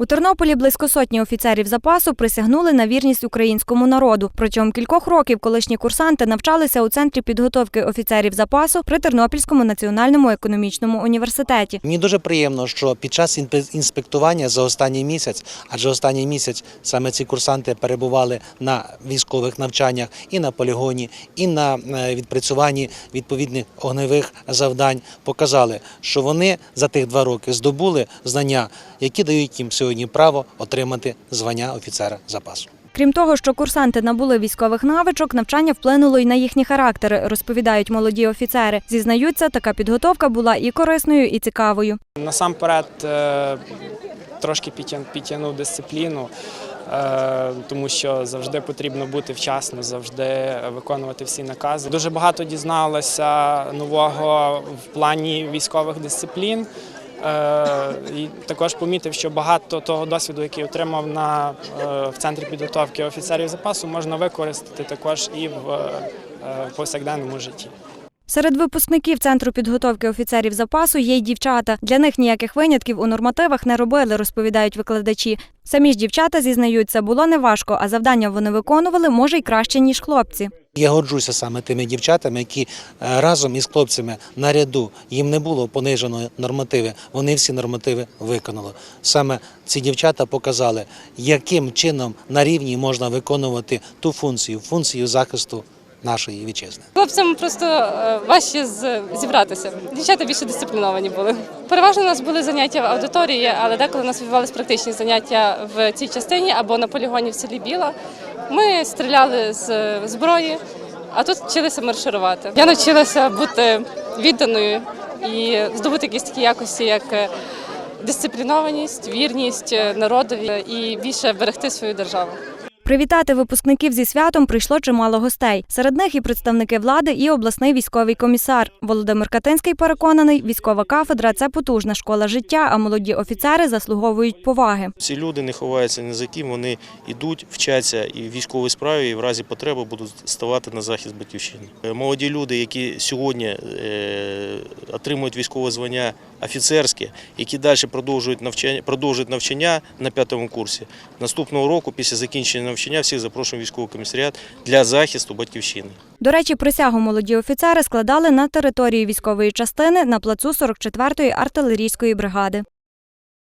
У Тернополі близько сотні офіцерів запасу присягнули на вірність українському народу. Протягом кількох років колишні курсанти навчалися у центрі підготовки офіцерів запасу при Тернопільському національному економічному університеті. Мені дуже приємно, що під час інспектування за останній місяць, адже останній місяць саме ці курсанти перебували на військових навчаннях і на полігоні, і на е, відпрацюванні відповідних огневих завдань, показали, що вони за тих два роки здобули знання, які дають їм сьогодні право отримати звання офіцера запасу. Крім того, що курсанти набули військових навичок, навчання вплинуло й на їхні характери, розповідають молоді офіцери. Зізнаються, така підготовка була і корисною, і цікавою. Насамперед е, трошки підтя- підтягнув дисципліну, е, тому що завжди потрібно бути вчасно, завжди виконувати всі накази. Дуже багато дізналося нового в плані військових дисциплін. Е, І також помітив, що багато того досвіду, який отримав на, е, в центрі підготовки офіцерів запасу, можна використати також і в е, повсякденному житті. Серед випускників центру підготовки офіцерів запасу є й дівчата. Для них ніяких винятків у нормативах не робили, розповідають викладачі. Самі ж дівчата зізнаються, було неважко, а завдання вони виконували може й краще ніж хлопці. Я горджуся саме тими дівчатами, які е, разом із хлопцями наряду їм не було понижено нормативи. Вони всі нормативи виконали. Саме ці дівчата показали, яким чином на рівні можна виконувати ту функцію, функцію захисту нашої вітчизни. Хлопцям просто е, важче зібратися. Дівчата більше дисципліновані були. Переважно у нас були заняття в аудиторії, але деколи у нас відбувалися практичні заняття в цій частині або на полігоні в селі Біла. Ми стріляли з зброї, а тут вчилися марширувати. Я навчилася бути відданою і здобути якісь такі якості, як е, дисциплінованість, вірність е, народові і більше берегти свою державу. Привітати випускників зі святом прийшло чимало гостей. Серед них і представники влади, і обласний військовий комісар. Володимир Катинський переконаний, військова кафедра це потужна школа життя, а молоді офіцери заслуговують поваги. Ці люди не ховаються ні за ким, вони йдуть, вчаться і в військовій справі, і в разі потреби будуть ставати на захист батьківщини. Е, Молоді люди, які сьогодні е, отримують військове звання офіцерське, які далі продовжують навчання, продовжують навчання на п'ятому курсі. Наступного року, після закінчення навчання, всіх запрошуємо військовий комісаріат для захисту батьківщини. До речі, присягу молоді офіцери складали на території військової частини на плацу 44-ї артилерійської бригади.